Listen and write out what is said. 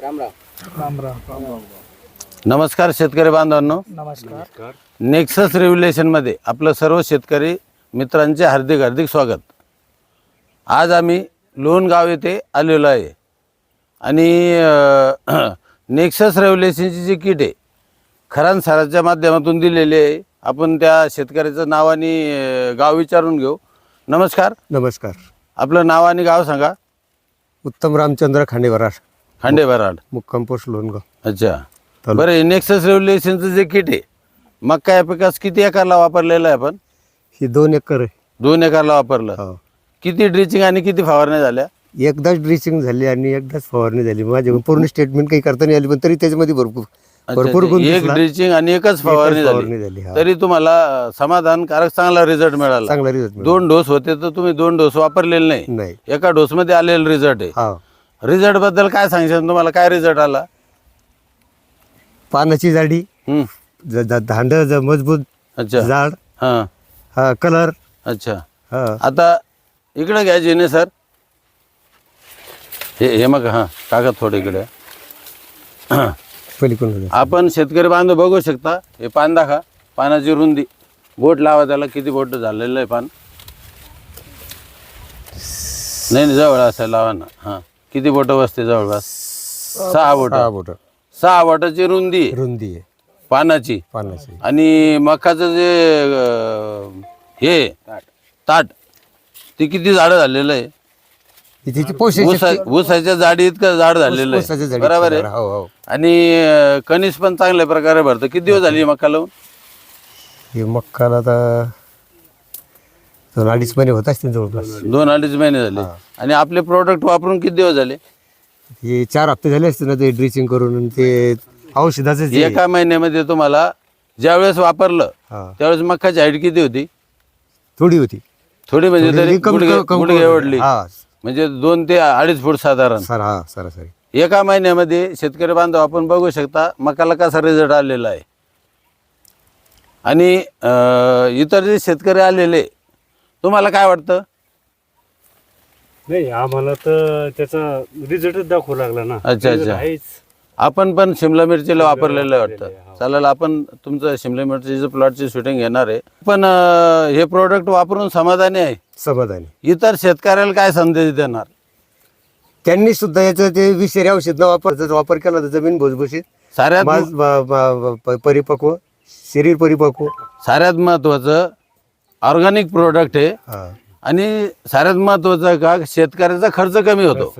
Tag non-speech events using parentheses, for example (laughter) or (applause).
राम राम. नमस्कार शेतकरी बांधवांनो. नमस्कार. नेक्सस रेव्युलेशनमध्ये आपलं सर्व शेतकरी मित्रांचे हार्दिक हार्दिक स्वागत. आज आम्ही लोणगाव येथे आलेलो आहे. आणि नेक्सस रेव्युलेशनची (clears throat) जी किट आहे खरान सराच्या माध्यमातून दिलेली आहे. आपण त्या शेतकऱ्याचं नाव आणि गाव विचारून घेऊ. नमस्कार. नमस्कार. आपलं नाव आणि गाव सांगा. उत्तम रामचंद्र खांडेवरार खांडे बराड मुक्काम पोस्ट लोणगाव अच्छा बरं नेक्सस रेव्युलेशनचं जे किट आहे मका या पिकास किती एकरला वापरलेलं आहे आपण? ही दोन एकर आहे. दोन एकरला वापरलं. हो. किती ड्रिचिंग आणि किती फवारण्या झाल्या? एकदाच ड्रेसिंग झाली आणि एकदाच फवारणी झाली. माझे पूर्ण स्टेटमेंट काही करता नाही आली पण तरी त्याच्यामध्ये भरपूर भरपूर गुण एक दिसला. ड्रिचिंग आणि एकच फवारणी फवारणी झाली. झाली, हा. तरी तुम्हाला समाधानकारक चांगला रिझल्ट मिळाला. चांगला रिझल्ट मिळाला. दोन डोस होते तर तुम्ही दोन डोस वापरलेले नाही. नाही. एका डोस मध्ये आलेला रिझल्ट आहे. हा. रिझल्टबद्दल काय सांगशाल? तुम्हाला काय रिझल्ट आला? पानाची जाडी ज- ज- ज- मजबूत अच्छा. जाड हा. हा कलर. अच्छा. हा. आता इकडे घ्या जिने सर. हे हे मग हां कागद थोडं इकडे. पलीकडून आपण शेतकरी बांधव बघू शकता. हे पान दाखा पानाची रुंदी. बोट लावा त्याला. किती बोट झालेलं आहे पान? नाही नाही जवळ असेल लावा ना. हां. किती बोट बसते जवळपास? सहा बोट. हा बोट. सहा बोटाची रुंदी. आहे रुंदी आहे. पानाची. पानाची. आणि मकाचं जे अं, हे ताट. ते किती झाडं झालेलं आहे? तिची पोषक ऊसा ऊसाच्या जाडी इतकं झाड झालेलं ऊसाच्या आहे जाडीचं बरोबर आहे? हो हो. आणि अं, कणीस पण चांगल्या प्रकारे भरतं. किती दिवस झाली मका लावून हे मक्काला आता दोन अडीच महिने होत असतील जवळपास. दोन अडीच महिने झाले. आणि आपले प्रोडक्ट वापरून किती दिवस झाले? हे चार हप्ते झाले असते ना ते ड्रिचिंग करून आणि ते औषधाचं जे एका महिन्यामध्ये तुम्हाला ज्यावेळेस वापरलं हा. त्यावेळेस मकाची हाईट किती होती? थोडी होती. थोडी म्हणजे थोडी तरी कम- गुडघे कम- गुडघे एवढली हा. म्हणजे दोन ते अडीच फूट साधारण. सर हा सरासरी. एका महिन्यामध्ये शेतकरी बांधव आपण बघू शकता मकाला कसा रिझल्ट आलेला आहे. आणि अं, इतर जे शेतकरी आलेले तुम्हाला काय वाटतं? नाही आम्हाला तर त्याचा रिझल्टच दाखवू लागला ना. अच्छा, Result अच्छा. आहेच. आपण पण शिमला मिरचीला वापरलेलं वाटतं. चालेल आपण तुमचं शिमला मिरचीचं प्लॉटची शूटिंग घेणार आहे. पण अं, हे प्रोडक्ट वापरून समाधानी आहे? समाधानी. इतर शेतकऱ्याला काय संदेश देणार? त्यांनी सुद्धा याचं ते विषारी औषध न वापर वापर केला तर जमीन भुसभुशीत. साऱ्यात मांस ब- ब- ब- परिपक्व शरीर परिपक्व. साऱ्यात महत्वाचं ऑर्गॅनिक प्रोडक्ट आहे. हा. आणि साऱ्यात महत्वाचं का? शेतकऱ्याचा खर्च कमी होतो.